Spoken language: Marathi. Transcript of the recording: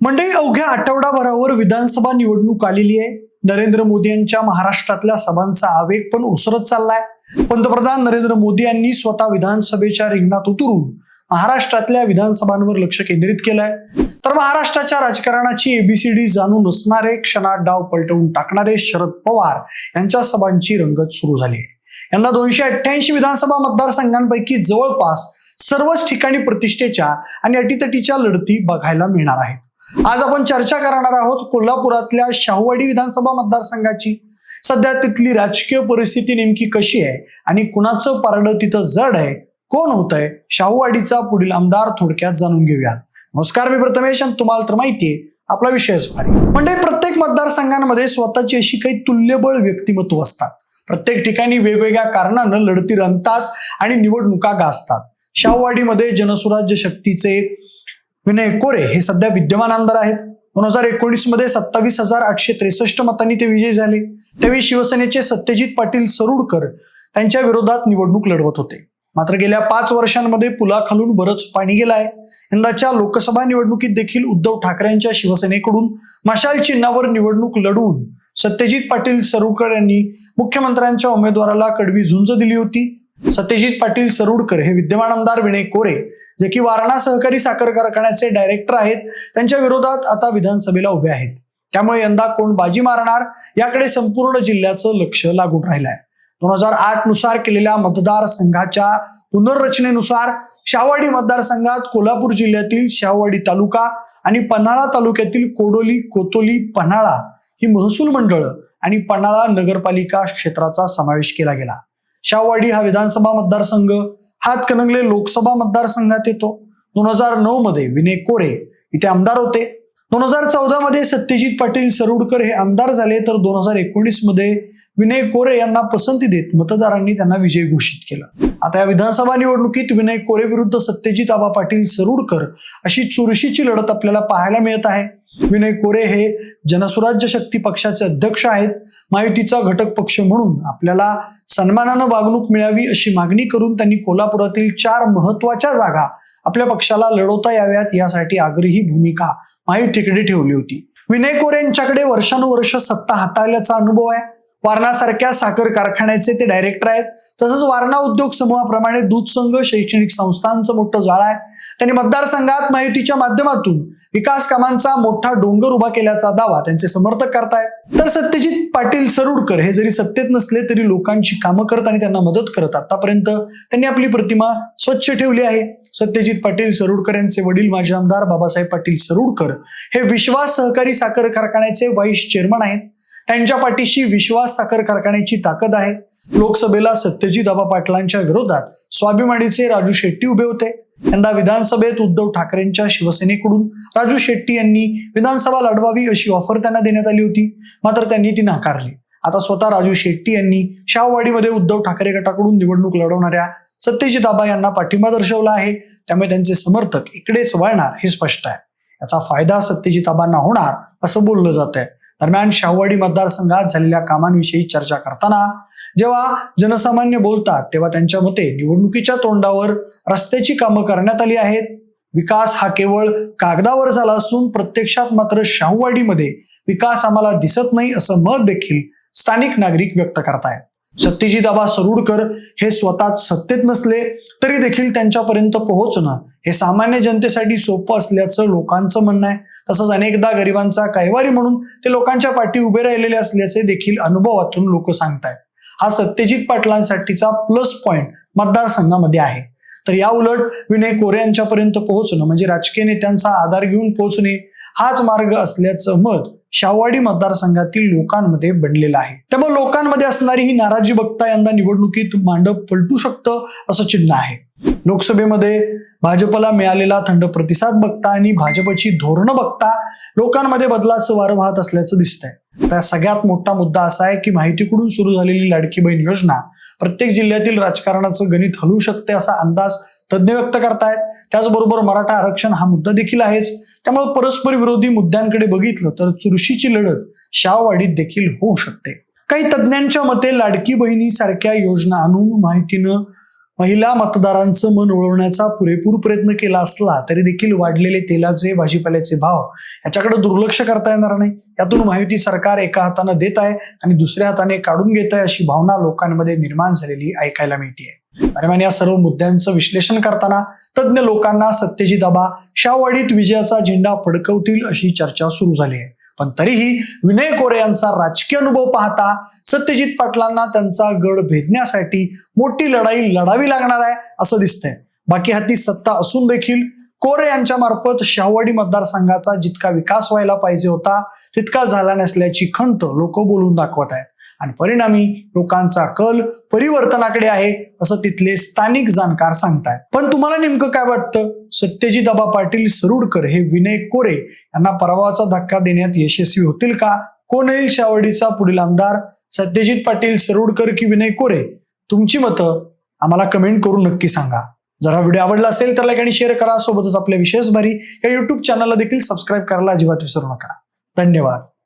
मंडळी अवघ्या आठवडाभरावर विधानसभा निवडणूक आलेली आहे. नरेंद्र मोदी यांच्या महाराष्ट्रातल्या सभांचा आवेग पण ओसरत चाललाय. पंतप्रधान नरेंद्र मोदी यांनी स्वतः विधानसभेच्या रिंगणात उतरून महाराष्ट्रातल्या विधानसभांवर लक्ष केंद्रित केलंय. तर महाराष्ट्राच्या राजकारणाची एबीसीडी जाणून असणारे क्षणात डाव पलटवून टाकणारे शरद पवार यांच्या सभांची रंगत सुरू झाली आहे. यंदा दोनशे अठ्ठ्याऐंशी विधानसभा मतदारसंघांपैकी जवळपास सर्वच ठिकाणी प्रतिष्ठेच्या आणि अटीतटीच्या लढती बघायला मिळणार आहेत. आज आपण चर्चा करणार आहोत कोल्हापुरातल्या शाहूवाडी विधानसभा मतदारसंघाची. सध्या तिथली राजकीय परिस्थिती नेमकी कशी आहे आणि कुणाचं पारडं तिथं जड आहे? कोण होत आहे शाहूवाडीचा पुढील आमदार थोडक्यात जाणून घेऊयात. नमस्कार मी प्रथमेश आणि तुम्हाला तर माहितीये आपला विषयच भारी म्हणजे प्रत्येक मतदारसंघांमध्ये स्वतःची अशी काही तुल्यबळ व्यक्तिमत्व असतात. प्रत्येक ठिकाणी वेगवेगळ्या कारणानं लढती रंगतात आणि निवडणुका गाजतात. शाहूवाडीमध्ये जनसुराज्य शक्तीचे विनय कोरे हे सध्या विद्यमान आमदार आहेत. दोन हजार एकोणीसमध्ये सत्तावीस हजार आठशे त्रेसष्ट मतांनी ते विजयी झाले. त्यावेळी शिवसेनेचे सत्यजित पाटील सरुडकर त्यांच्या विरोधात निवडणूक लढवत होते. मात्र गेल्या पाच वर्षांमध्ये पुलाखालून बरंच पाणी गेलं आहे. यंदाच्या लोकसभा निवडणुकीत देखील उद्धव ठाकरेंच्या शिवसेनेकडून मशाल चिन्हावर निवडणूक लढवून सत्यजित पाटील सरुडकर यांनी मुख्यमंत्र्यांच्या उमेदवाराला कडवी झुंज दिली होती. सत्यजित पाटील सरुडकर हे विद्यमान आमदार विनय कोरे जे की वारणा सहकारी साखर कारखान्याचे डायरेक्टर आहेत त्यांच्या विरोधात आता विधानसभेला उभे आहेत. त्यामुळे यंदा कोण बाजी मारणार याकडे संपूर्ण जिल्ह्याचं लक्ष लागून राहिलं आहे दोन हजार आठनुसार केलेल्या मतदारसंघाच्या पुनर्रचनेनुसार शाहवाडी मतदारसंघात कोल्हापूर जिल्ह्यातील शाहवाडी तालुका आणि पन्हाळा तालुक्यातील कोडोली कोतोली पन्हाळा ही महसूल मंडळ आणि पन्हाळा नगरपालिका क्षेत्राचा समावेश केला गेला. शाहवाडी हा विधानसभा मतदारसंघ हातकणंगले लोकसभा मतदारसंघात येतो. दोन हजार नऊ मध्ये विनय कोरे इथे आमदार होते. दोन हजार चौदा मध्ये सत्यजित पाटील सरुडकर हे आमदार झाले. तर दोन हजार एकोणीसमध्ये विनय कोरे यांना पसंती देत मतदारांनी त्यांना विजय घोषित केला. आता या विधानसभा निवडणुकीत विनय कोरे विरुद्ध सत्यजित आबा पाटील सरुडकर अशी चुरशीची लढत आपल्याला पाहायला मिळत आहे. विनय कोरे हे जनसुराज्य शक्ती पक्षाचे अध्यक्ष आहेत. मायुतीचा घटक पक्ष म्हणून आपल्याला सन्मानानं वागणूक मिळावी अशी मागणी करून त्यांनी कोल्हापुरातील चार महत्त्वाच्या जागा आपल्या पक्षाला लढवता याव्यात यासाठी आग्रही भूमिका मायुतीकडे ठेवली होती. विनय कोरे यांच्याकडे वर्षानुवर्ष सत्ता हाताळल्याचा अनुभव आहे. वारणासारख्या साखर कारखान्याचे ते डायरेक्टर आहेत. तसंच वारणा उद्योग समूहाप्रमाणे दूध संघ शैक्षणिक संस्थांचं मोठं जाळ आहे. त्यांनी मतदारसंघात माहितीच्या माध्यमातून विकास कामांचा मोठा डोंगर उभा केल्याचा दावा त्यांचे समर्थक करतायत तर सत्यजित पाटील सरुडकर हे जरी सत्तेत नसले तरी लोकांची कामं करत आणि त्यांना मदत करत आतापर्यंत त्यांनी आपली प्रतिमा स्वच्छ ठेवली आहे. सत्यजित पाटील सरुडकर यांचे वडील माजी आमदार बाबासाहेब पाटील सरुडकर हे विश्वास सहकारी साखर कारखान्याचे व्हाईस चेअरमन आहेत. त्यांच्या पाठीशी विश्वास साखर कारखान्याची ताकद आहे. लोकसभेला सत्यजित आबा पाटलांच्या विरोधात स्वाभिमानीचे राजू शेट्टी उभे होते. यंदा विधानसभेत उद्धव ठाकरेंच्या शिवसेनेकडून राजू शेट्टी यांनी विधानसभा लढवावी अशी ऑफर त्यांना देण्यात आली होती. मात्र त्यांनी ती नाकारली. आता स्वतः राजू शेट्टी यांनी शाहवाडीमध्ये उद्धव ठाकरे गटाकडून निवडणूक लढवणाऱ्या सत्यजित आबा यांना पाठिंबा दर्शवला आहे. त्यामुळे त्यांचे समर्थक इकडेच वळणार हे स्पष्ट आहे. याचा फायदा सत्यजित आबांना होणार असं बोललं जात आहे दरम्यान शाहवाडी मतदारसंघात झालेल्या कामांविषयी चर्चा करताना जेव्हा जनसामान्य बोलतात तेव्हा त्यांच्या मते निवडणुकीच्या तोंडावर रस्त्याची कामं करण्यात आली आहेत. विकास हा केवळ कागदावर झाला असून प्रत्यक्षात मात्र शाहूवाडीमध्ये विकास आम्हाला दिसत नाही असं मत देखील स्थानिक नागरिक व्यक्त करतायत. सत्यजित आबा सरुडकर हे स्वतः सत्तेत नसले तरी देखील त्यांच्यापर्यंत पोहोचणं हे सामान्य जनतेसाठी सोपं असल्याचं लोकांचं म्हणणं आहे. तसंच अनेकदा गरिबांचा कैवारी म्हणून ते लोकांच्या पाठी उभे राहिलेले असल्याचे देखील अनुभवातून लोक सांगतायत. हा सत्यजित पाटलांसाठीचा प्लस पॉइंट मतदारसंघामध्ये आहे. तर या उलट विनय कोरे यांच्यापर्यंत पोहोचणं म्हणजे राजकीय नेत्यांचा आधार घेऊन पोहोचणे हाच मार्ग असल्याचं मत शाहवाडी मतदारसंघातील लोकांमध्ये बनलेलं आहे. त्यामुळे लोकांमध्ये असणारी ही नाराजी बघता यंदा निवडणुकीत मांडव पलटू शकतं असं चिन्ह आहे. लोकसभेमध्ये भाजपला मिळालेला थंड प्रतिसाद बघता आणि भाजपची धोरणं बघता लोकांमध्ये बदलाचं वारं वाहत असल्याचं दिसतंय. त्या सगळ्यात मोठा मुद्दा असा आहे की माहितीकडून सुरू झालेली लाडकी बहीण योजना प्रत्येक जिल्ह्यातील राजकारणाचं गणित हलवू शकते असा अंदाज तज्ज्ञ व्यक्त करतायत. त्याचबरोबर मराठा आरक्षण हा मुद्दा देखील आहेच. त्यामुळे परस्पर विरोधी मुद्द्यांकडे बघितलं तर चुरशीची लढत शाहवाडीत देखील होऊ शकते. काही तज्ज्ञांच्या मते लाडकी बहिणीसारख्या योजना आणून माहितीनं महिला मतदारांचं मन वळवण्याचा पुरेपूर प्रयत्न केला असला तरी देखील वाढलेले तेलाचे भाजीपाल्याचे भाव याच्याकडे दुर्लक्ष करता येणार नाही. यातून माहिती सरकार एका हातानं देत आहे आणि दुसऱ्या हाताने काढून घेत आहे अशी भावना लोकांमध्ये निर्माण झालेली ऐकायला मिळते दरम्यान या सर्व मुद्द्यांचं विश्लेषण करताना तज्ज्ञ लोकांना सत्तेची दबा शाहवाडीत विजयाचा झेंडा फडकवतील अशी चर्चा सुरू झाली आहे. पण तरीही विनय कोरे यांचा राजकीय अनुभव पाहता सत्यजित पाटलांना त्यांचा गड भेदण्यासाठी मोठी लढाई लढावी लागणार आहे असं दिसतंय. बाकी हाती सत्ता असून देखील कोरे यांच्या मार्फत शाहवाडी मतदारसंघाचा जितका विकास व्हायला पाहिजे होता तितका झाला नसल्याची खंत लोक बोलून दाखवत आहे आणि परिणामी लोकांचा कल परिवर्तनाकडे आहे असं तिथले स्थानिक जाणकार सांगताय. पण तुम्हाला नेमकं काय वाटतं? सत्यजित आबा पाटील सरुडकर हे विनय कोरे यांना पराभवाचा धक्का देण्यात यशस्वी होतील का? कोण येईल शावडीचा पुढील आमदार? सत्यजित पाटील सरुडकर की विनय कोरे? तुमची मतं आम्हाला कमेंट करून नक्की सांगा. जर हा व्हिडिओ आवडला असेल तर लाईक आणि शेअर करा. सोबतच आपल्या विशेष भारी या युट्यूब चॅनलला देखील सबस्क्राईब करायला अजिबात विसरू नका. धन्यवाद.